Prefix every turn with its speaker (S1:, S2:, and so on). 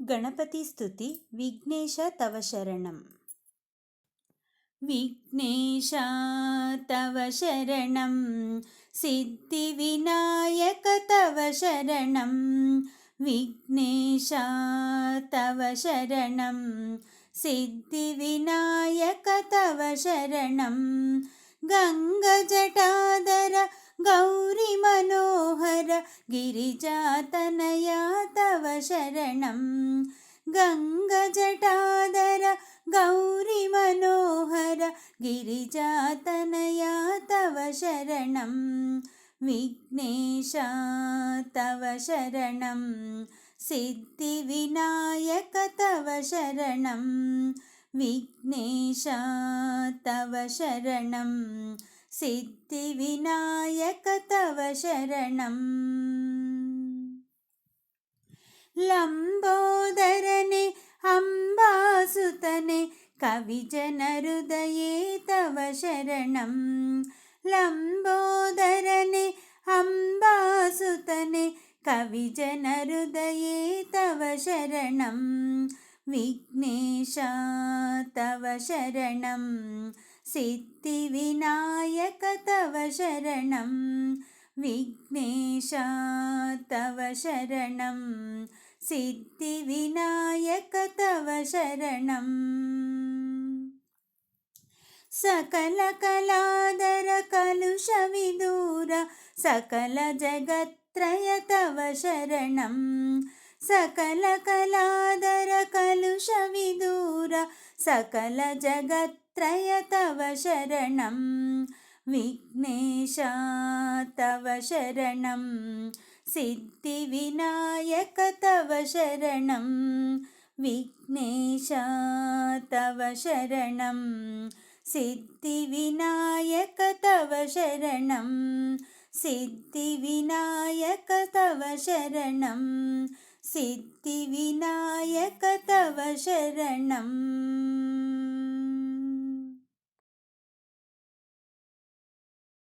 S1: गणपतिस्तुति विघ्नेश तव शरणं विघ्नेश तव शरणं सिद्धिविनायक तव शरणं विघ्नेश तव शरणं सिद्धिविनायक तव शरणं गङ्गजटादर गिरिजातनया तव शरणं। गङ्गजटादर गौरिमनोहर गिरिजातनया तव शरणं। विघ्नेशा तव शरणं। सिद्धिविनायक तव शरणं। विघ्नेशा तव शरणं सिद्धिविनायक तव शरणम् लम्बोदरने अम्बासुतने कविजनहृदये तव शरणं लम्बोदरने अम्बासुतने कविजनहृदये तव शरणं विघ्नेशा तव शरणं सिद्धिविनायक तव शरणं विघ्नेशा तव शरणं सिद्धिविनायक तव शरणम् सकलकलादर कलुषविदूर सकलजगत्त्रय तव शरणं। सकलकलादर कलुषविदूर सकलजगत्त्रय तव शरणं। विघ्नेशा तव शरणं। सिद्धिविनायक तव शरणं। विघ्नेशा तव शरणं। सिद्धिविनायक तव शरणं। सिद्धिविनायक तव शरणं। सिद्धिविनायक तव शरणम्